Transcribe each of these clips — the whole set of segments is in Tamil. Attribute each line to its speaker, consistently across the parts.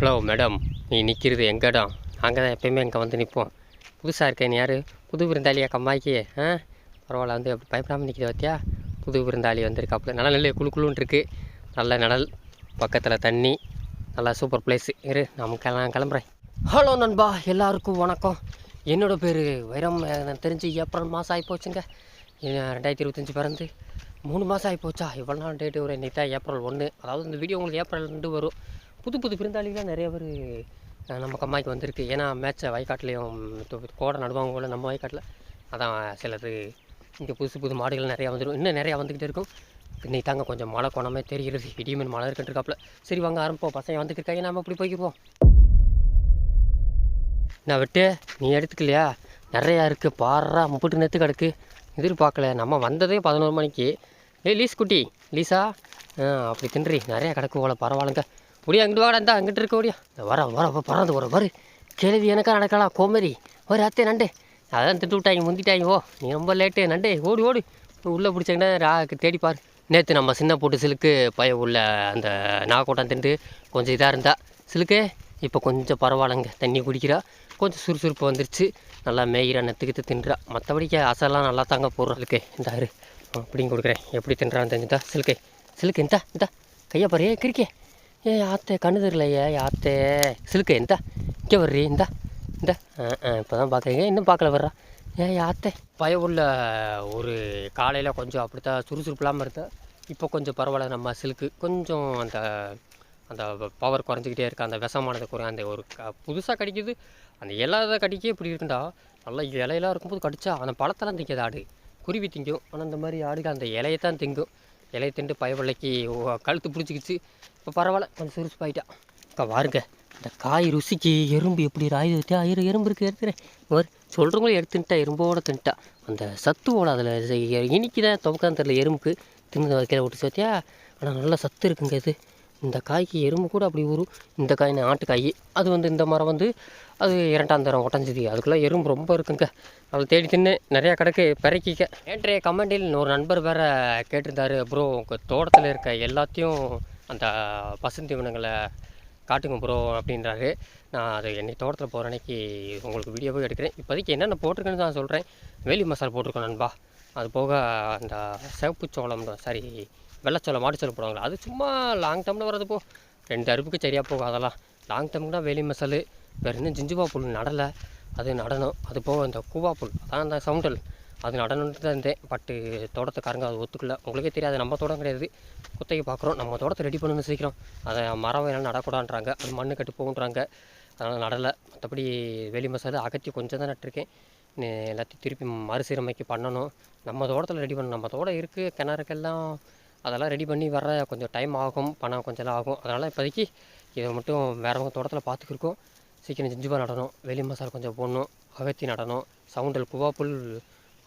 Speaker 1: Hello madam. நீ நிற்கிறது எங்கே இடம் நாங்கள் தான் எப்பயுமே இங்கே வந்து நிற்போம் புதுசாக இருக்கேன் யார்? புது விருந்தாளியா கம்மாய்க்கு? ஆ? பரவாயில்ல வந்து அப்படி பயப்படாமல் நிற்கிது பார்த்தியா புது விருந்தாளி வந்திருக்காப்புல. நல்லா நல்ல குழு குளுன்னு இருக்குது நல்ல நடல் பக்கத்தில் தண்ணி. நல்லா சூப்பர் பிளேஸு. இரு நமக்கெல்லாம் கிளம்புறேன். ஹலோ நண்பா. எல்லாருக்கும் வணக்கம். என்னோடய பேர் வைரம். எனக்கு தெரிஞ்சு ஏப்ரல் மாதம் ஆகி போச்சுங்க ரெண்டாயிரத்தி இருபத்தஞ்சி பிறந்து மூணு மாதம் ஆகி போச்சா இவ்வளோ நாள் டேட்டு ஒரு இன்றைக்கி தான் ஏப்ரல் ஒன்று அதாவது இந்த வீடியோ உங்களுக்கு ஏப்ரல் ரெண்டு வரும். புது புது விருந்தாளிகளாக நிறைய பேர் நம்ம கம்மாய்க்கு வந்திருக்கு. ஏன்னா மேட்ச்சை வயக்காட்டுலேயும் கோடை நடுவாங்க போல நம்ம வயக்காட்டில் அதான் சிலது இங்கே புதுசு புது மாடுகள் நிறையா வந்துடும் இன்னும் நிறையா வந்துக்கிட்டு இருக்கும். இன்னைக்கு தாங்க கொஞ்சம் மழை கொணமே தெரிகிறது. இடிமீன் மழை இருக்கின்றிருக்காப்புல சரி வாங்க ஆரம்பிப்போம். பசங்க வந்துட்டு இருக்காங்க. நம்ம இப்படி போய்க்குவோம் நான் விட்டு? நீ எடுத்துக்கலையா? நிறையா இருக்குது பாடுறா முப்பிட்டு நேற்று கிடக்கு எதிர்பார்க்கல. நம்ம வந்ததே பதினோரு மணிக்கு. ஏய் லீஸ் குட்டி. லீஸா? ஆ அப்படி தின்றி. நிறையா கிடக்கு போல. பரவாயில்லங்க. முடியா அங்கிட்டு வாடா இந்தா அங்கிட்டு இருக்க முடியா வர வர பறந்து வர வரு. கேள்வி எனக்கா நடக்கலாம் கோமரி ஒரு அத்தே நண்டு. அதான் திட்டு விட்டாங்க முந்திட்டாங்க ஓ நீ ரொம்ப லேட்டு. நண்டே ஓடி ஓடி. உள்ளே பிடிச்சங்கன்னா ரா தேடி பாரு. நேற்று நம்ம சின்ன போட்டு சிலுக்கு பய உள்ள அந்த நாகோட்டம் திண்டு கொஞ்சம் இதாக இருந்தா. சிலுக்கு இப்போ கொஞ்சம் பரவாயில்லைங்க. தண்ணி குடிக்கிறா. கொஞ்சம் சுறுசுறுப்பு வந்துருச்சு. நல்லா மேயிறா நெத்துக்கிட்டு தின்றா. மற்றபடிக்கு அசெல்லாம் நல்லா தாங்க போடுறதுக்கு இந்த இரு. அப்படிங்க கொடுக்குறேன். எப்படி தின்றான்னு தெரிஞ்சுதா? சிலுக்கை சிலுக்கு இந்தா இந்தா. கையை பாரு. ஏ கிரிக்கே ஏ ஆத்தே கண்ணு தெரியலையே ஆத்தே சிலுக்கு இந்த. இங்கே வர்றீ இந்தா. இந்த. இப்போ தான் பார்க்குறீங்க இன்னும் பார்க்கல வர்றா. ஏன் ஆத்தே பய உள்ள ஒரு காலையில் கொஞ்சம் அப்படித்தான் சுறுசுறுப்பில்லாமல் இல்லாமல் இப்போ கொஞ்சம் பரவாயில்ல நம்ம சிலுக்கு. கொஞ்சம் அந்த அந்த பவர் குறைஞ்சிக்கிட்டே இருக்கு. அந்த விஷமானது குறை அந்த ஒரு க புதுசாக கடிக்குது. அந்த இலை கடிக்க இப்படி இருக்குண்டா. நல்லா இலையெல்லாம் இருக்கும்போது கடிச்சா அந்த பழத்தெல்லாம் திங்காது ஆடு. குருவி திங்கும். ஆனால் இந்த மாதிரி ஆடுகள் அந்த இலையை தான் திங்கும். இலையை திண்டு பயவலைக்கு கழுத்து பிடிச்சிக்கிச்சு. இப்போ பரவாயில்ல கொஞ்சம் சுறுசுப்பாயிட்டா அக்கா வாருங்க. இந்த காய் ருசிக்கு எறும்பு எப்படி ராய் வச்சா இரு எறும்பு இருக்குது எடுத்துறேன் ஒரு சொல்கிறவங்களும் எடுத்துட்டா எறும்போட தின்ட்டா அந்த சத்து போல அதில் இனிக்கு தான் துவக்கம் தெரியல எறும்புக்கு. தின்னு வைக்கிற விட்டு சேர்த்தியா? ஆனால் நல்ல சத்து இருக்குங்க இது. இந்த காய்க்கு எறும்பு கூட அப்படி ஊறும். இந்த காய் ஆட்டுக்காய் அது வந்து இந்த மரம் வந்து அது இரண்டாம் தரம் உடஞ்சிது அதுக்குள்ளே எறும்பு ரொம்ப இருக்குங்க. அதை தேடி தின்னு நிறையா கிடக்கு பிறக்கிக்க நேற்றைய கமெண்டில் ஒரு நண்பர் வேறு கேட்டிருந்தாரு ப்ரோ உங்கள் தோட்டத்தில் இருக்க எல்லாத்தையும் அந்த பசுந்தீவனங்களை காட்டுங்க ப்ரோ அப்படின்றாரு. நான் அது என்னை தோட்டத்தில் போகிற அன்னைக்கு உங்களுக்கு வீடியோவே எடுக்கிறேன். இப்போதைக்கு என்னென்ன போட்டிருக்கேன்னு தான் சொல்கிறேன் வேலி மசாலா போட்டிருக்கோம் நண்பா. அது போக அந்த சிவப்பு சோளம் சாரி வெள்ளச்சோளம் மாட்டுச்சோளம் போடுவாங்களா? அது சும்மா லாங் டேர்மில் வர்றது போ. ரெண்டு அறுப்புக்கு சரியாக போகும் அதெல்லாம். லாங் டேர்முக்கு வேலி மசாலு வேறு இன்னும் ஜிஞ்சுவா புல் நடலை அது நடணும். அது போக இந்த கூவா புல் அதான் அந்த சவுண்டல் அது நடணுன்ட்டு தான் இருந்தேன். பட்டு தோட்டத்துக்காரங்க அது ஒத்துக்கல. உங்களுக்கே தெரியாது நம்ம தோட்டம் கிடையாது. குத்தகை பார்க்குறோம். நம்ம தோட்டத்தை ரெடி பண்ணணும் சீக்கிரம் அதை மரம் வேணாலும் நடக்கூடான்றாங்க. அது மண்ணு கட்டு போகுன்றாங்க. அதனால் நடலை. மற்றபடி வேலி மசாலா அகத்தி கொஞ்சம் தான் நட்டிருக்கேன். எல்லாத்தையும் திருப்பி மறுசீரமைக்கு பண்ணணும். நம்ம தோட்டத்தில் ரெடி பண்ணணும். நம்ம தோட்டம் இருக்குது கிணறுக்கெல்லாம் அதெல்லாம் ரெடி பண்ணி வர கொஞ்சம் டைம் ஆகும் பணம் கொஞ்சம் எல்லாம் ஆகும். அதனால் இப்போதைக்கு இதை மட்டும் வேறவங்க தோட்டத்தில் பார்த்துக்கிருக்கோம். சீக்கிரம் ஜிஞ்சுபா நடணும். வெளி மசாலா கொஞ்சம் போடணும் அகத்தி நடணும் சவுண்டல் குவாப்புல்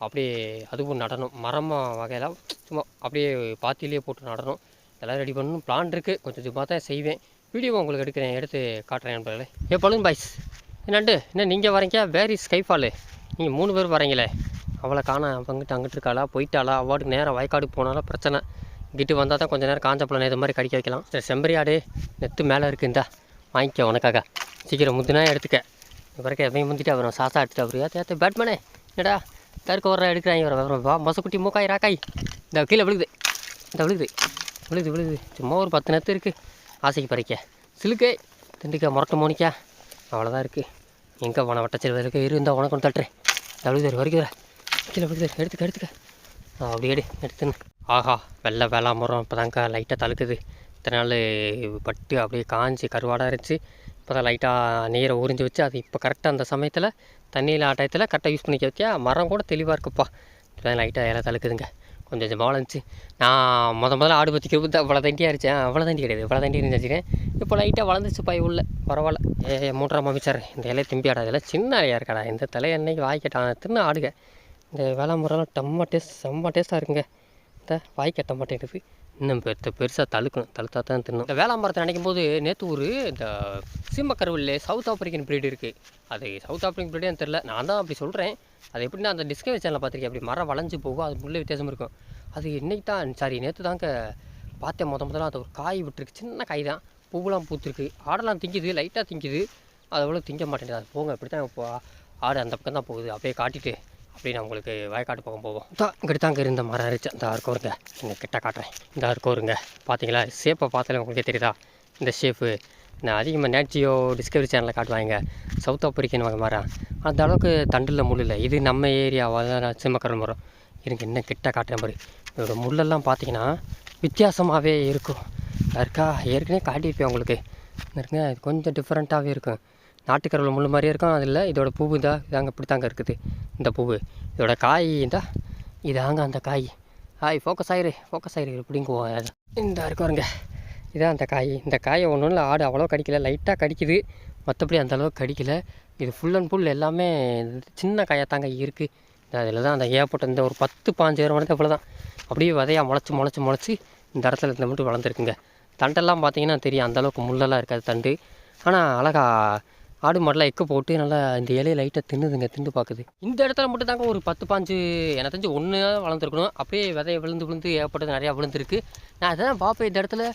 Speaker 1: அப்படியே அதுவும் நடணும். மரமாக வகையெல்லாம் சும்மா அப்படியே பாத்திலேயே போட்டு நடணும். எல்லாம் ரெடி பண்ணணும். பிளான் இருக்குது கொஞ்சம் சும்மா தான் செய்வேன். வீடியோ உங்களுக்கு எடுக்கிறேன். எடுத்து காட்டுறேன் நண்பர்களே. ஏ பழுன் பாய்ஸ் என்னண்டு என்ன நீங்கள் வரீங்க? வேர் இஸ் ஸ்கைஃபாலு நீங்கள் மூணு பேர் வரீங்களே. அவளை காண. பங்கிட்டு அங்கிட்டு இருக்காளா? போயிட்டாளா? அவார்டுக்கு நேராக வயக்காடுக்கு போனாலும் பிரச்சனை. இங்கிட்டு வந்தால் தான் கொஞ்சம் நேரம் காஞ்ச பழம் இது மாதிரி கடிக்க வைக்கலாம். சரி செம்பரி ஆடு நெத்து மேலே இருக்கு இந்தா. வாங்கிக்க உனக்காக. சீக்கிரம் முந்தினா எடுத்துக்க. பிறகு எப்பயும் முந்திட்டு அப்புறம் சாசா எடுத்துட்டு அப்படியா ஏற்ற பேட்மேனே என்னடா? கருக்கு வர எடுக்கிறாங்க வர அப்புறம் வா மொசக்குட்டி மூக்காய் ராக்காய். இந்த கீழே விழுகுது. இந்த விழுகுது. விழுகுது விழுகுது. சும்மா ஒரு பத்து நேரத்து இருக்குது ஆசைக்கு பறிக்க. சிலுக்கு திண்டுக்கா முரட்டை மோனிக்கா. அவ்வளோதான் இருக்குது எங்கே போன வட்டச்சல் இருக்கு? இருந்தால் உனக்கு ஒன்று தட்டுறேன். இந்த விழுகுது வரைக்கும் கீழே விழுகுது எடுத்துக்க எடுத்துக்க. அப்படியே எடுத்துன்னு. ஆஹா வெள்ளை வேளாமரம் இப்போ தாங்க லைட்டாக தழுக்குது. இத்தனை நாள் பட்டு அப்படியே காஞ்சி கருவாடாக இருந்துச்சு. இப்போ தான் லைட்டாக நீரை உறிஞ்சி வச்சு அது இப்போ கரெக்டாக அந்த சமயத்தில் தண்ணியில் ஆட்டயத்தில் கரெக்டாக யூஸ் பண்ணிக்க வச்சா மரம் கூட தெளிவாக இருக்குப்பா. இப்போ லைட்டாக இலை தழுக்குதுங்க. கொஞ்சம் கொஞ்சமாக இருந்துச்சு நான் முத முதல்ல ஆடு பற்றி கிருப்பு அவ்வளோ தண்டியாக இருந்துச்சு அவ்வளோ தண்டி கிடையாது. இவ்வளோ தண்டி இருந்துச்சுக்கேன் இப்போ லைட்டாக வளர்ந்துச்சு பாய் உள்ள. பரவாயில்ல. ஏ மூன்றாம் அமைச்சர் இந்த இலையை திம்பி ஆடாது இல்லை சின்ன இலையாக இருக்காடா. இந்த தலையை என்னைக்கு வாய்க்கட்டான் தின்னு ஆடுங்க இந்த வேளாண் முறையெல்லாம் டம்ம டேஸ்ட் செம்ம டேஸ்ட்டாக இருக்குங்க. வாய் கட்ட மாட்டேங்குது இன்னும் பெருத்த பெருசாக தழுக்கணும் தழுத்தா தான் தின்னும். இந்த வேளாமரத்தை நினைக்கும் போது நேற்று ஒரு இந்த சீமக்கருவில்ல சவுத் ஆப்பிரிக்கன் breed இருக்குது அது சவுத் ஆப்பிரிக்கன் breed தெரில நான் தான் அப்படி சொல்கிறேன் அது எப்படின்னா அந்த டிஸ்கவரி சேனலில் பார்த்துருக்கேன் அப்படி மரம் வளைஞ்சு போகும். அது முள்ளே வித்தியாசம் இருக்கும். அது இன்றைக்கி தான் சாரி நேற்று தாங்க பார்த்தேன். முத முதல்ல அது ஒரு காய் விட்டுருக்கு. சின்ன காய் தான். பூவெலாம் பூத்துருக்கு. ஆடெல்லாம் திங்குது லைட்டாக திங்குது. அது அவ்வளோ திங்க மாட்டேங்குது. அது போங்க இப்படி தான் இப்போ ஆடு அந்த பக்கம் தான் போகுது. அப்படியே காட்டிட்டு அப்படி நான் உங்களுக்கு வயக்காட்டு பக்கம் போவோம் தான் தாங்க தான் இருந்த மரம் இருந்துச்சு இந்த இருக்கோருங்க இங்கே கிட்ட காட்டுறேன். இந்த இருக்கோருங்க பார்த்தீங்களா ஷேப்பை பார்த்தாலே உங்களுக்கே தெரியுதா? இந்த ஷேப்பு நான் அதிகமாக நேட்ஜியோ டிஸ்கவரி சேனலில் காட்டுவாங்க. சவுத் ஆப்பிரிக்கன் வகை மரம். அந்த அளவுக்கு தண்டில் முள் இல்லை. இது நம்ம ஏரியாவாக சிம்மக்கரல் மரம். இருங்க இன்னும் கிட்ட காட்டுற மாதிரி. இதோட முள்ளெல்லாம் பார்த்தீங்கன்னா வித்தியாசமாகவே இருக்கும். இருக்கா? ஏற்கனவே காட்டியிருப்பேன் உங்களுக்கு. இருங்க இது கொஞ்சம் டிஃப்ரெண்ட்டாகவே இருக்கும். நாட்டுக்கரவில் முள் மாதிரியே இருக்கும். அதில் இதோட பூவு தான் இதாங்க இப்படி தாங்க இருக்குது. இந்த பூவு. இதோட காய் தான் இதாங்க அந்த காய். ஆய் ஃபோக்கஸ் ஆயிரு ஃபோக்கஸ் ஆயிரு இப்படிங்குவோம் இந்த இருக்குறங்க இதான் அந்த காய். இந்த காயை ஒன்றும் இல்லை ஆடு அவ்வளோ கடிக்கல. லைட்டாக கடிக்குது. மற்றபடி அந்த அளவுக்கு கடிக்கல. இது ஃபுல் அண்ட் ஃபுல் எல்லாமே சின்ன காயாக தாங்க இருக்குது அதில் தான் அந்த ஏப்பட்ட இந்த ஒரு பத்து பாஞ்சு நேரம் வரைக்கும் அவ்வளோ தான் அப்படியே விதையாக முளைச்சி முளைச்சி முளைச்சி இந்த இடத்துல இந்த மட்டும் வளர்ந்துருக்குங்க. தண்டெல்லாம் பார்த்தீங்கன்னா தெரியும். அந்தளவுக்கு முள்ளெல்லாம் இருக்காது தண்டு. ஆனால் அழகா ஆடு மாடெலாம் எக்க போட்டு நல்லா இந்த இலையை லைட்டாக தின்னுதுங்க தின்னு பார்க்குது. இந்த இடத்துல மட்டும் தாங்க ஒரு பத்து பாஞ்சு எனக்கு தெரிஞ்சு ஒன்று வளர்ந்துருக்கணும். அப்படியே விதைய விழுந்து விழுந்து ஏற்பட்டது நிறையா விழுந்துருக்கு. நான் அதான் பார்ப்பேன் இந்த இடத்துல.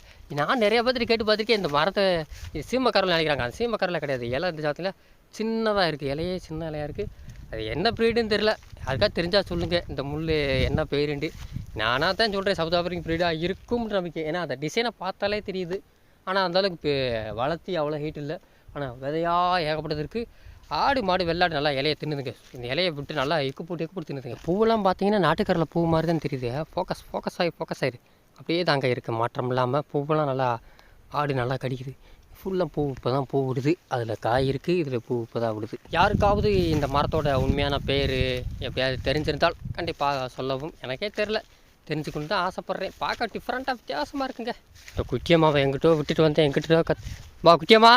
Speaker 1: நான் நிறையா பேர்த்து கேட்டு பார்த்துருக்கேன் இந்த மரத்தை இது சீமக்கரில் நினைக்கிறாங்க. அந்த சீமக்கரில் கிடையாது. இலை இந்த ஜாத்தில் சின்னதாக இருக்குது இலையே சின்ன இலையாக இருக்குது அது என்ன ப்ரீடுன்னு தெரில அதுக்காக தெரிஞ்சால் சொல்லுங்கள் இந்த முள் என்ன பேருண்டு? நானாக தான் சொல்கிறேன் சவுத் ஆஃப்ரிக்கன் ப்ரீடாக இருக்கும்னு நம்பிக்கை. ஏன்னா அந்த டிசைனை பார்த்தாலே தெரியுது. ஆனால் அந்தளவுக்கு வளர்த்தி அவ்வளோ ஹீட் இல்லை. ஆனால் விதையாக ஏகப்பட்டது இருக்குது ஆடு மாடு வெள்ளாடு நல்லா இலையை தின்னுதுங்க. இந்த இலையை விட்டு நல்லா எக்கு போட்டு எக்கு போட்டு தின்னுதுங்க. பூவெல்லாம் பார்த்தீங்கன்னா நாட்டுக்கரில் பூ மாதிரி தான் தெரியுது. ஃபோக்கஸ் ஃபோக்கஸ் ஆகி ஃபோக்கஸ் ஆகிடு அப்படியே தாங்க இருக்குது மாற்றம் இல்லாமல் பூவெல்லாம் நல்லா ஆடு நல்லா கடிக்குது. ஃபுல்லாக பூ இப்போ தான் பூ விடுது. அதில் காய் இருக்குது இதில் பூ இப்போ தான் விடுது. யாருக்காவது இந்த மரத்தோட உண்மையான பேர் எப்படியாவது தெரிஞ்சிருந்தால் கண்டிப்பாக சொல்லவும். எனக்கே தெரில தெரிஞ்சுக்கணும் தான் ஆசைப்பட்றேன். பார்க்க டிஃப்ரெண்ட்டாக வித்தியாசமாக இருக்குங்க. இந்த குட்டியம்மாவை எங்கிட்டோ விட்டுட்டு வந்தேன். எங்கிட்டோ கத் வா குட்டியம்மா.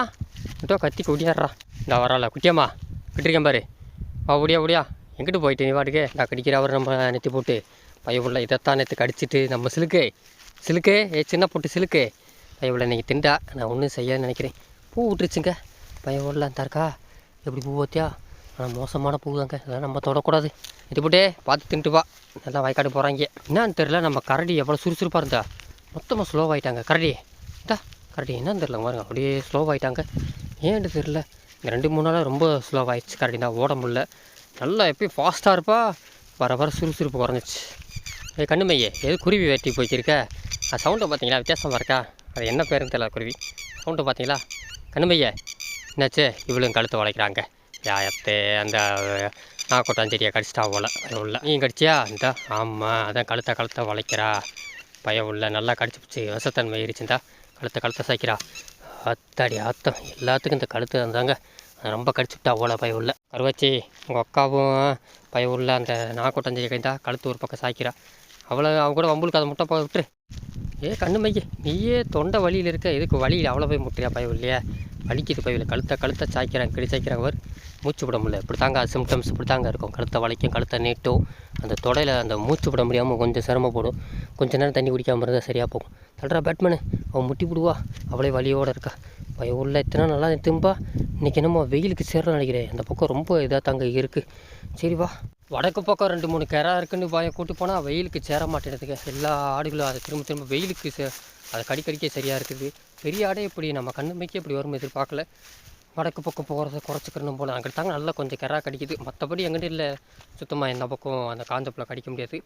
Speaker 1: எங்கிட்டோ கத்தி குடியாடுறா. இந்த வரல குட்டியம்மா விட்டுருக்கேன் பாரு. வா ஒடியா ஓடியா. எங்கிட்டு போயிட்டு நீ வாட்டுக்கு நான் கடிக்கிற அவர் நம்ம நெத்தி போட்டு. பைய உள்ள இதைத்தான் நேற்று கடிச்சிட்டு நம்ம சிலுக்கு. சிலுக்கு ஏ சின்ன போட்டு சிலுக்கு. பைய இன்றைக்கி திண்டா. நான் ஒன்றும் செய்யன்னு நினைக்கிறேன். பூ விட்டுருச்சுங்க பைய உள்ள அந்த இருக்கா. எப்படி பூ வத்தியா ஆனால் மோசமான பூ தாங்க. அதெல்லாம் நம்ம தொடக்கூடாது. இது போட்டே பார்த்து தின்ட்டு வா. நல்லா வயக்காடு போகிறாங்க என்னன்னு தெரில நம்ம கரடி எவ்வளோ சுறுசுறுப்பாக இருந்தா. மொத்தமாக ஸ்லோவாகிட்டாங்க கரடி. இந்தா. கரெக்ட் என்னன்னு தெரில பாருங்க அப்படியே ஸ்லோவாகிட்டாங்க ஏன்ட்டு தெரில இந்த ரெண்டு மூணு நாளாக ரொம்ப ஸ்லோவாகிடுச்சு கரடி தான் ஓட முடில நல்லா எப்பயும் ஃபாஸ்ட்டாக இருப்பா. வர வர சுறுசுறுப்பு குறைஞ்சிச்சு. ஏ கண்ணுமையே எது குருவி வெட்டி போய்க்கிருக்க? அது சவுண்டை பார்த்தீங்களா? வித்தியாசமாக இருக்கா? அது என்ன பேருன்னு தெரியல குருவி. சவுண்டை பார்த்தீங்களா? கண்ணுமையே என்னாச்சு? இவளும் கழுத்தை உழைக்கிறாங்க யாயத்தே அந்த நாக்கோட்டாஞ்செடியை கடிச்சிட்டா போல. உள்ள. நீ கடிச்சியா? இந்த ஆமாம் அதான் கழுத்தை கழுத்தை உழைக்கிறா பயம் உள்ள நல்லா கடிச்சு பிடிச்சி விஷத்தன்மை இருச்சுந்தா கழுத்தை கழுத்தை சாய்க்கிறா. அத்தாடி ஆத்தம். எல்லாத்துக்கும் இந்த கழுத்து இருந்தாங்க ரொம்ப கடிச்சுட்டா அவ்வளோ பய உள்ள. கருவாச்சி உங்கள் அக்காவும் பய உள்ள அந்த நாக்கோட்டாஞ்செடி கைந்தா கழுத்து ஒரு பக்கம் சாய்க்கிறா. அவ்வளோ அவங்க கூட வம்புளுக்கு அதை முட்டை போய் விட்டுரு. ஏ கண்ணு மைய நீயே தொண்டை வலியில் இருக்க. எதுக்கு வழியில் அவ்வளோ போய் முட்டியா பயம் இல்லையா வலிக்குது பையில் கழுத்தை கழுத்தை சாய்க்கிறாங்க கிடி சாய்க்கிறாங்க அவர். மூச்சு விட முடியல. இப்படி தாங்க சிம்டம்ஸ் இப்படி தாங்க இருக்கும். கழுத்தை வளைக்கும் கழுத்தை நீட்டும். அந்த தொடையில் அந்த மூச்சு விட முடியாமல் கொஞ்சம் சிரமப்படும் கொஞ்சம் நேரம் தண்ணி குடிக்காமல் இருந்தால் சரியாக போகும். தள்ளுறா பேட்மேனு. அவன் முட்டி விடுவா அவளே வலியோடு இருக்கா. பயம் உள்ள இத்தனை நல்லா திரும்பா இன்றைக்கி என்னமோ வெயிலுக்கு சேர நினைக்கிறேன். அந்த பக்கம் ரொம்ப இதாக தாங்க இருக்குது சரி வா. வடக்கு பக்கம் ரெண்டு மூணு கிரா இருக்குன்னு பயம் கூட்டு போனால் வெயிலுக்கு சேர மாட்டேங்குதுங்க எல்லா ஆடுகளும் அதை திரும்ப திரும்ப வெயிலுக்கு சே அதை கடிக்கடிக்க சரியாக இருக்குது. பெரிய ஆடே இப்படி நம்ம கண்ணுமைக்கு இப்படி வரும் எதிர்பார்க்கல. வடக்கு பக்கம் போகிறத குறைச்சிக்கணும் போல் அங்கிட்டு தாங்க நல்லா கொஞ்சம் கெரா கடிக்குது. மற்றபடி எங்கிட்ட இல்லை. சுத்தமாக எந்த பக்கம் அந்த காந்தப்பில் கடிக்க முடியாது.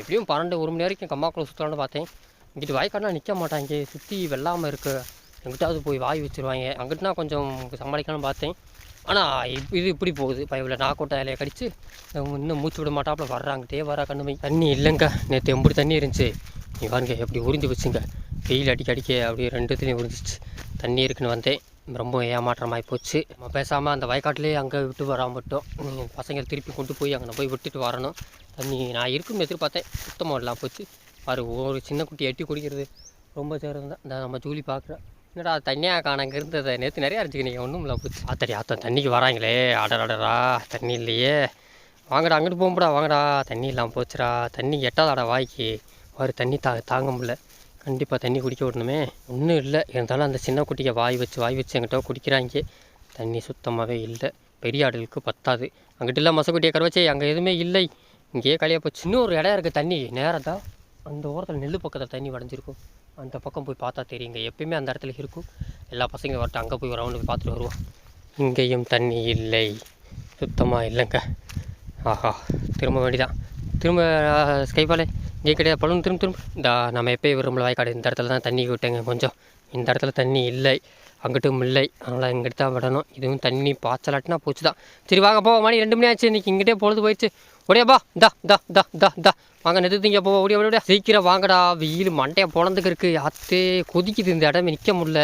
Speaker 1: எப்படியும் பன்னெண்டு ஒரு மணி வரைக்கும் கம்மாக்குள்ள சுற்றலான்னு பார்த்தேன். இங்கிட்டு வாய்க்காடுனா நிற்க மாட்டாங்க. சுற்றி வெள்ளாமல் இருக்குது எங்கிட்டாவது போய் வாய் வச்சிருவாங்க. அங்கிட்டுனா கொஞ்சம் சமாளிக்கலாம்னு பார்த்தேன். ஆனால் இப் இது இப்படி போகுது. பைபிள் நாக்கோட்டை இலையை கடிச்சு இன்னும் மூச்சு விட மாட்டாப்புல வர்றாங்கிட்டே வரா கண்ணுமை. தண்ணி இல்லைங்க. நேற்று எம்புடி தண்ணி இருந்துச்சு. நீ பாருங்க எப்படி உறிஞ்சு வச்சுங்க. வெயில் அடிக்க அடிக்க அப்படியே ரெண்டுத்துலேயும் உறிஞ்சிச்சு. தண்ணி இருக்குன்னு வந்தேன். ரொம்ப ஏமாற்றமாகி போச்சு நம்ம பேசாமல் அந்த வயக்காட்டிலே அங்கே விட்டு வராமல் விட்டோம். பசங்களை திருப்பி கொண்டு போய் அங்கே போய் விட்டுட்டு வரணும். தண்ணி நான் இருக்குன்னு எதிர்பார்த்தேன். சுத்தமாக இல்லாமல் போச்சு. பாரு ஒரு சின்ன குட்டி எட்டி குடிக்கிறது ரொம்ப சேரம் தான் இந்த நம்ம ஜூலி பார்க்குறேன் என்னடா தண்ணியாக காண அங்கே இருந்ததை நேற்று நிறையா இருந்துச்சு நீங்கள் ஒன்றும் இல்லை போச்சு. ஆத்தடி ஆத்தம் தண்ணிக்கு வராங்களே. அடடடா தண்ணி இல்லையே. வாங்கடா அங்கிட்டு போகும்படா வாங்கடா. தண்ணி இல்லாமல் போச்சுடா. தண்ணி எட்டாதாடா வாய்க்கு. ஒரு தண்ணி தா தாங்க முடியல. கண்டிப்பாக தண்ணி குடிக்க விடணுமே. ஒன்றும் இல்லை. இருந்தாலும் அந்த சின்ன குட்டியை வாய் வச்சு வாய் வச்சு எங்கிட்ட குடிக்கிறாங்க. தண்ணி சுத்தமாகவே இல்லை. பெரிய ஆடுகளுக்கு பத்தாது. அங்கிட்ட இல்லை மசக்குட்டியை கருவச்சே அங்கே எதுவுமே இல்லை. இங்கேயே கழியாக போச்சு. இன்னும் ஒரு இடம் இருக்குது தண்ணி. நேரம் தான் அந்த ஓரத்தில் நெல் பக்கத்தில் தண்ணி வடைஞ்சிருக்கும். அந்த பக்கம் போய் பார்த்தா தெரியுங்க. எப்பயுமே அந்த இடத்துல இருக்கும். எல்லா பசங்களும் வரட்டும். அங்கே போய் ரவுண்டு போய் பார்த்துட்டு வருவோம். இங்கேயும் தண்ணி இல்லை. சுத்தமாக இல்லைங்க. ஆஹா. திரும்ப வேண்டிதான். திரும்ப ஸ்கைபாலே. இங்கே கிடையாது. பழம் திரும்ப திரும்ப. இந்த நம்ம எப்பயும் விரும்பல வாய்க்காடு. இந்த இடத்துல தான் தண்ணி விட்டேங்க கொஞ்சம். இந்த இடத்துல தண்ணி இல்லை. அங்கிட்டும் இல்லை. அதனால் இங்கிட்டு தான் விடணும். இதுவும் தண்ணி பாய்ச்சலாட்டினா போச்சு தான் சரி வாங்க போவோம். மணி ரெண்டு மணி ஆச்சு. இன்னைக்கு இங்கிட்டே பொழுது போயிடுச்சு. ஒடியாப்பா தா தா தா தா தா வாங்க நிறுத்திங்க போ ஓடியா ஓடியா சீக்கிரம் வாங்கடா. வெயில் மண்டையை பொழந்துக்கு இருக்குது அத்தே கொதிக்குது. இந்த இடமே நிற்க முடில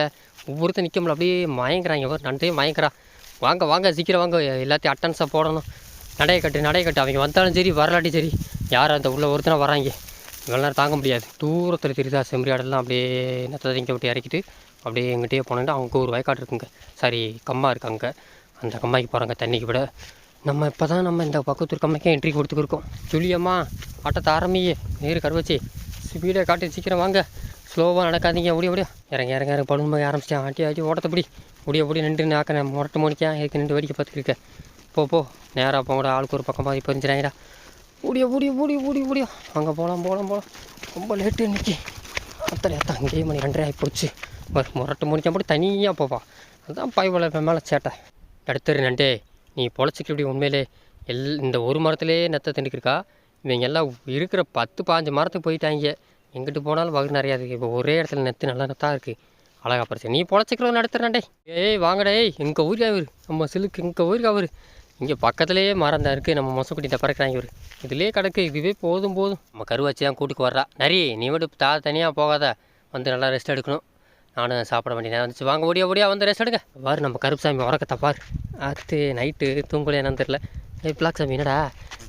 Speaker 1: ஒவ்வொருத்தர் நிற்க முடியல. அப்படியே மயங்குறாங்க. ஒரு நன்றே மயங்குறா. வாங்க வாங்க சீக்கிரம் வாங்க. எல்லாத்தையும் அட்டன்ஸாக போடணும். நடைய கட்டு நடைய கட்டு. அவங்க வந்தாலும் சரி வரலாட்டி சரி. யார் அந்த உள்ள ஒருத்தனை வராங்க? இவ்வளோ நேரம் தாங்க முடியாது. தூரத்தில் தெரியுதா? செம்பரியாடெல்லாம் அப்படியே நெத்தத்தை இங்கே விட்டு இறக்கிட்டு அப்படியே எங்கிட்டே போனேன்னா அங்கே ஒரு வயக்காடு இருக்குங்க. சாரி கம்மா இருக்காங்க. அந்த கம்மாய்க்கு போகிறாங்க தண்ணிக்கு விட நம்ம இப்போ தான் நம்ம இந்த பக்கத்து கம்மாய்க்கே என்ட்ரி கொடுத்துருக்கோம் சொல்லியம்மா ஆட்டத்தை ஆரம்பியே. நேரு கருவச்சி ஸ்பீடாக காட்டி சீக்கிரம் வாங்க. ஸ்லோவாக நடக்காதீங்க. ஓடி ஓடியா இறங்க இறங்க இறங்க பழுது ஆரம்பிச்சிட்டேன். ஆட்டி ஆட்டி ஓட்டத்தை பிடி. ஓடிய ஓடி நின்று நாக்க முரட்டு மணிக்கா ஏற்க நின்று வேடிக்கை பார்த்துருக்கேன் போ போ. நேராக போங்கடா. ஆளுக்கு ஒரு பக்கம் பாதி பறிஞ்சிடாங்கடா. ஓடிய ஓடிய ஓடிய ஓடிய ஓடியா. அங்கே போகலாம் போகலாம் போகலாம் ரொம்ப லேட்டு இன்னைக்கு. அத்தனை அத்தான் அங்கேயே மணி ரெண்டரை ஆகி போச்சு ஒரு முரட்டு முடிக்க போட்டு தனியாக போவா. அதுதான் பாய்வலை மேலே சேட்டை. எடுத்துரு நண்டே. நீ பொழைச்சிக்க இப்படி உண்மையிலே எல் இந்த ஒரு மரத்துலேயே நெத்த திண்டுக்கிருக்கா இவங்க எல்லாம் இருக்கிற பத்து பாஞ்சு மரத்துக்கு போயிட்டாங்க. எங்கிட்டு போனாலும் வகு நிறையா இருக்குது இப்போ ஒரே இடத்துல நெத்து நல்லா நெத்தாக இருக்குது அழகா பறிச்சு. நீ பொழைச்சிக்கிறோம் நடத்துறேன்டே ஏய் வாங்கடே எங்கள் ஊருக்கு அவர் நம்ம சிலுக்கு எங்கள் ஊருக்கு அவர் இங்கே பக்கத்துலேயே மரம் தான் இருக்குது நம்ம மொசக்குட்டி பறக்கிறாங்க இவர். இதுலேயே கிடக்கு. இதுவே போதும் போதும். நம்ம கருவாச்சி தான் கூட்டுக்கு வர்றா. நரி நீ மட்டும் தா தனியாக போகாத. வந்து நல்லா ரெஸ்ட் எடுக்கணும். நானும் சாப்பிட வேண்டிய நேரம் வந்துச்சு வாங்க ஓடியா ஓடியா வந்து ரெஸ்ட் எடுங்க பாரு நம்ம கருப்புசாமி உறக்கத்தை பாரு. அடுத்து நைட்டு தூங்கல என்னன்னு தெரில ஏய் பிளாக் சாமி என்னடா?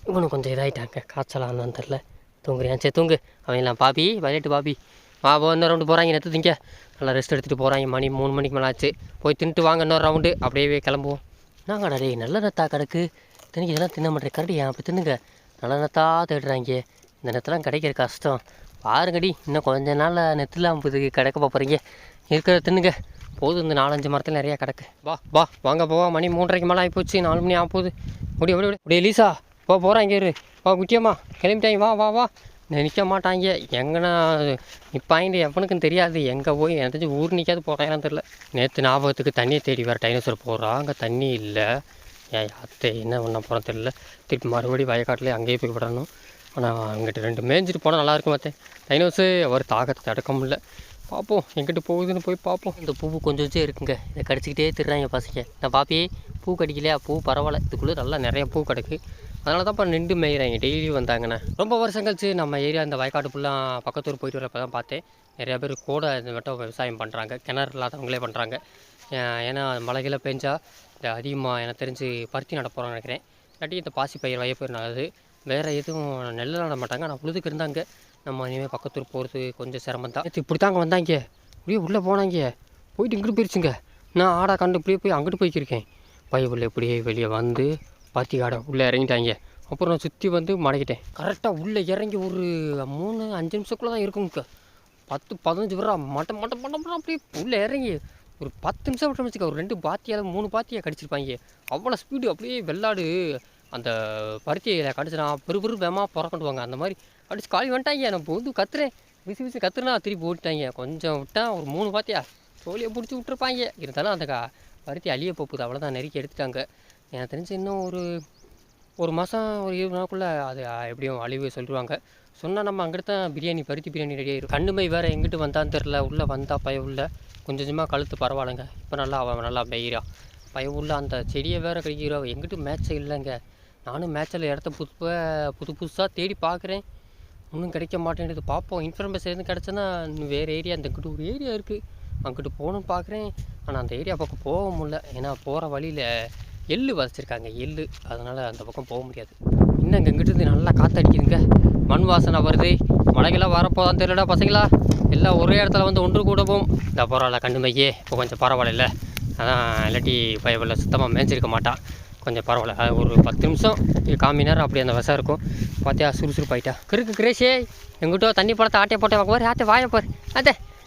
Speaker 1: இவனும் கொஞ்சம் இதாகிட்டாங்க காய்ச்சலான்னு தெரில தூங்குறியான் சரி தூங்கு. அவங்களாம் பாபி விளையாட்டு பாபி. வா போ இன்னும் ரவுண்டு போகிறாங்க நேற்று திங்க. நல்லா ரெஸ்ட் எடுத்துகிட்டு போகிறாங்க மணி மூணு மணிக்கு மேலே ஆச்சு. போய் தின்ட்டு வாங்க இன்னொரு ரவுண்டு அப்படியே கிளம்புவோம். நாங்கடா டே நல்ல நத்தா கிடக்கு தினைக்கு இதெல்லாம் தின்ன மாட்டேன் கரடியா அப்படி தின்னுங்க? நல்ல நத்தா தேடுறாங்க. இந்த நெத்தெல்லாம் கிடைக்கிற கஷ்டம். பாருங்கடி இன்னும் கொஞ்ச நாளில் நெத்துலாம் இதுக்கு கிடக்க போகிறீங்க இருக்கிற தின்னுங்க. போதும் இந்த நாலஞ்சு மரத்தில் நிறையா கிடக்கு. வா வா வாங்க போவா மணி மூன்றரைக்கு மேலே ஆகிப்போச்சு நாலு மணி ஆக போகுது முடியும் ஓடி ஓடி. அப்படியே லீசா போ போகிறாங்க இரு. வா குட்டியம்மா கிளம்பிட்டாங்க. வா வா வா. நிற்க மாட்டாங்க. எங்கன்னா நிற்பாங்க எவனுக்கும் தெரியாது. எங்கே போய் எனக்கு ஊர் நிற்காது போகிறாங்கன்னு தெரில நேற்று ஞாபகத்துக்கு தண்ணியை தேடி வர டைனோசர் போகிறோம் அங்கே தண்ணி இல்லை. ஏன் அத்தை என்ன பண்ண போகிறோம் தெரில திருப்பி மறுபடியும் வயக்காட்டிலே அங்கேயே போய் விடணும். ஆனால் அங்கிட்ட ரெண்டு மேய்ஞ்சிட்டு போனால் நல்லாயிருக்கும் பார்த்தேன் டைனோஸு ஒரு தாகத்தை தடுக்க முடியல. பார்ப்போம் எங்கிட்ட போகுதுன்னு போய் பார்ப்போம் இந்த பூ கொஞ்சம் வச்சே இருக்குங்க. இதை கடிச்சிக்கிட்டே திருறாங்க பசங்க. நான் பாப்பியே பூ கடிக்கலையா? பூ பரவாயில்ல. இதுக்குள்ளே நல்லா நிறையா பூ கிடக்கு. அதனால தான் இப்போ நின்று மேய்கிறாங்க டெய்லி வந்தாங்கண்ணே. ரொம்ப வருஷம் கழிச்சு நம்ம ஏரியா இந்த வயக்காட்டு ஃபுல்லாக பக்கத்தூர் போயிட்டு வரப்போ தான் பார்த்தேன். நிறையா பேர் கூட இந்த மட்டும் விவசாயம் பண்ணுறாங்க கிணறு இல்லாதவங்களே பண்ணுறாங்க ஏன்னா மழைகளை பெஞ்சால் இந்த அதிகமாக எனக்கு தெரிஞ்சு பருத்தி நட போகிறோம்னு நினைக்கிறேன். இல்லாட்டி இந்த பாசி பயிர் வயப்பயிர் நல்லது வேறு எதுவும் நெல் நட மாட்டாங்க. ஆனால் உழுதுக்கு இருந்தாங்க. நம்ம இனிமேல் பக்கத்தூர் போகிறது கொஞ்சம் சிரமம் தான். இப்படி தாங்க வந்தாங்க. அப்படியே உள்ளே போனாங்க. போயிட்டு இங்கிட்டு போயிடுச்சுங்க நான் ஆடா கண்டு இப்படியே போய் அங்கிட்டு போய்க்கிருக்கேன் பைபிள் இப்படியே வெளியே வந்து பாத்தி காடை உள்ளே இறங்கிட்டாங்க. அப்புறம் நான் சுற்றி வந்து மடக்கிட்டேன். கரெக்டாக உள்ளே இறங்கி ஒரு மூணு அஞ்சு நிமிஷத்துக்குள்ளே தான் இருக்குங்க. பத்து பதினஞ்சு பேரா மட்டம் மட்டம் மட்டம் மட்டம் அப்படியே உள்ளே இறங்கி ஒரு பத்து நிமிஷம் விட்டு வச்சுக்க. ஒரு ரெண்டு பாத்தியால் மூணு பாத்தியாக கடிச்சிருப்பாங்க. அவ்வளோ ஸ்பீடு அப்படியே வெள்ளாடு அந்த பருத்தியை கடிச்சினா பெரு பெரு வேகமாக புறக்கண்டுவாங்க. அந்த மாதிரி அடிச்சு காலி வந்துட்டாங்க நான் போது கத்துறேன். விசி விசி கத்துறனா திருப்பி ஓட்டிட்டாங்க கொஞ்சம் விட்டா ஒரு மூணு பாத்தியா தோலியை பிடிச்சி விட்டுருப்பாங்க. இருந்தாலும் அந்த கா- பருத்தி அழிய போகுது. அவ்வளோதான் நெருக்கி எடுத்துட்டாங்க. எனக்கு தெரிஞ்சு இன்னும் ஒரு ஒரு மாதம் ஒரு இருபது நாளுக்குள்ளே அது எப்படியும் அழிவு சொல்லிடுவாங்க சொன்னால் நம்ம அங்கிட்டு தான் பிரியாணி பருத்தி பிரியாணி ரெடி ஆயிரும். கண்ணுமை வேறு எங்கிட்டு வந்தான்னு தெரில உள்ளே வந்தால் பய உள்ள. கொஞ்சம் கொஞ்சமாக கழுத்து பரவாயில்லைங்க. இப்போ நல்லா அவன் நல்லா பெய்கிறா பய உள்ள அந்த செடியை வேறு கடிக்கிறா. எங்கிட்டு மேட்சே இல்லைங்க. நானும் மேட்சில் இடத்த புது புது புதுசாக தேடி பார்க்குறேன் ஒன்றும் கிடைக்க மாட்டேங்குது பார்ப்போம் இன்ஃபர்மேஷன் எதுவும் கிடச்சுன்னா இன்னும் வேறு ஏரியா அந்த இங்கிட்டு ஒரு ஏரியா இருக்குது அங்கிட்டு போகணும்னு பார்க்குறேன் ஆனால் அந்த ஏரியா பக்கம் போக முடியல. ஏன்னா போகிற வழியில் எள்ளு வதச்சிருக்காங்க எள்ளு. அதனால் அந்த பக்கம் போக முடியாது. இன்னும் இங்கே இங்கிட்டு நல்லா காற்றடிக்குதுங்க மண் வாசனை வருது. மழைக்கெல்லாம் வரப்போதான் தெரியலடா பசங்களா. எல்லாம் ஒரே இடத்துல வந்து ஒன்று கூடவும். இந்த பரவாயில்ல கண்டுமையே இப்போ கொஞ்சம் பரவாயில்ல அதான் இல்லாட்டி பயவில் சுத்தமாக மேய்ஞ்சிருக்க மாட்டான் கொஞ்சம் பரவாயில்ல. அது ஒரு பத்து நிமிஷம் காமி நேரம் அப்படி அந்த விஷம் இருக்கும். பார்த்தியா சுறுசுறுப்பாயிட்டா கிறுக்கு கிரேஷே. எங்கிட்டோ தண்ணி படத்தை ஆட்டையை போட்டே வாங்க. ஆட்டை வாய பாரு.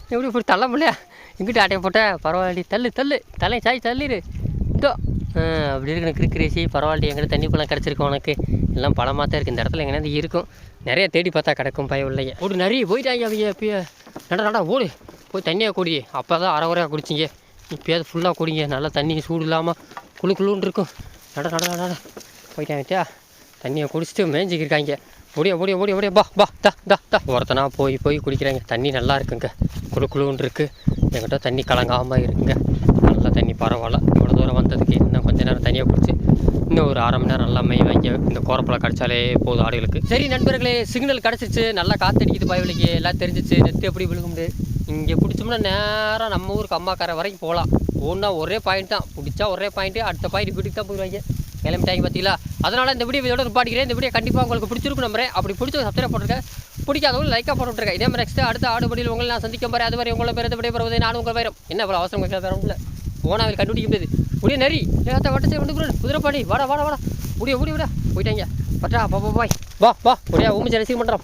Speaker 1: எப்படி இப்படி தள்ள முடியல? எங்கிட்ட ஆட்டையை போட்ட பரவாயில்ல தள்ளு தள்ளு. தலை சாய் தள்ளிடு இதோ. அப்படி இருக்கு எனக்கு ரேசி பரவாயில்ல எங்கிட்ட தண்ணி பழம் கிடச்சிருக்கும் உனக்கு. எல்லாம் பழமாக தான் இருக்குது இந்த இடத்துல எங்கேயாவது இருக்கும். நிறைய தேடி பார்த்தா கிடக்கும் பயம் இல்லைங்க ஒரு நிறைய போயிட்டாங்க அவங்க அப்பயே நடா நடா ஓடு. போய் தண்ணியாக குடி அப்போ தான் அரை குறையாக குடிச்சிங்க. இப்போயாவது ஃபுல்லாக குடிங்க. நல்லா தண்ணி சூடு இல்லாமல் குளு குளுன்னு இருக்கும். நட நட நட போயிட்டாங்கட்டியா தண்ணியை குடிச்சிட்டு மேய்ஞ்சிக்கிருக்காங்க ஓடியா ஓடியா ஓடியா ஓடியா. பா பா தா தா தா. ஒருத்தனா போய் போய் குடிக்கிறாங்க. தண்ணி நல்லா இருக்குங்க. குளு குழுன்னு இருக்குது என்கிட்ட தண்ணி கலங்காமல் இருக்குங்க. தண்ணி பரவாயில்ல. இவ்வளோ தூரம் வந்ததுக்கு இன்னும் கொஞ்ச நேரம் தனியாக பிடிச்சி இன்னும் ஒரு அரை மணி நேரம் நல்லா மெய் வாங்கி இந்த கோரப்பழம் கிடச்சாலே போதும் ஆடுகளுக்கு. சரி நண்பர்களே சிக்னல் கிடச்சிச்சு நல்லா காத்தடிக்குது பயவலிக்கு. எல்லாம் தெரிஞ்சிச்சு. நெத்து எப்படி விழுகுண்டு இங்கே பிடிச்சோம்னா நேராக நம்ம ஊருக்கு அம்மாக்கார வரைக்கும் போகலாம் ஒன்றா ஒரே பாயிண்ட் தான். பிடிச்சா ஒரே பாயிண்ட்டு அடுத்த பாயிண்ட் வீட்டுக்கு தான் போயிடுவாங்க. கிளம்பிட்டாங்க பார்த்தீங்களா அதனால் இந்த வீடியோ இதோட பாடிக்கிறேன் இந்த வீடியோ கண்டிப்பாக உங்களுக்கு பிடிச்சிருக்கும் நம்புறேன். அப்படி பிடிச்ச சப்ஸ்கிரைப் போட்டுருக்கேன். பிடிக்காதவங்க லைக்காக போட்டுருக்கேன் இதே மாதிரி நெக்ஸ்ட் அடுத்த ஆடுபடியில் உங்களை நான் சந்திக்கும் அது அதுவரை உங்களை பேர் விடைபெறுவதை நானும் உங்கள் வைரம் என்ன இவ்வளோ அவசரம் வைக்கிற வேற இல்லை. போனால் கண்டுபிடிக்க முடியாது. முடிய நெறி ஏத்த வட்டத்தை வந்து குரு குதிரைப்பாடி வாடா. வாடா வாடா முடிய முடிய விட போயிட்டாங்க. பட்டா பா பா பாய். வா வா. முடியா ஊமிச்சு ரசிக்க பண்ணுறோம்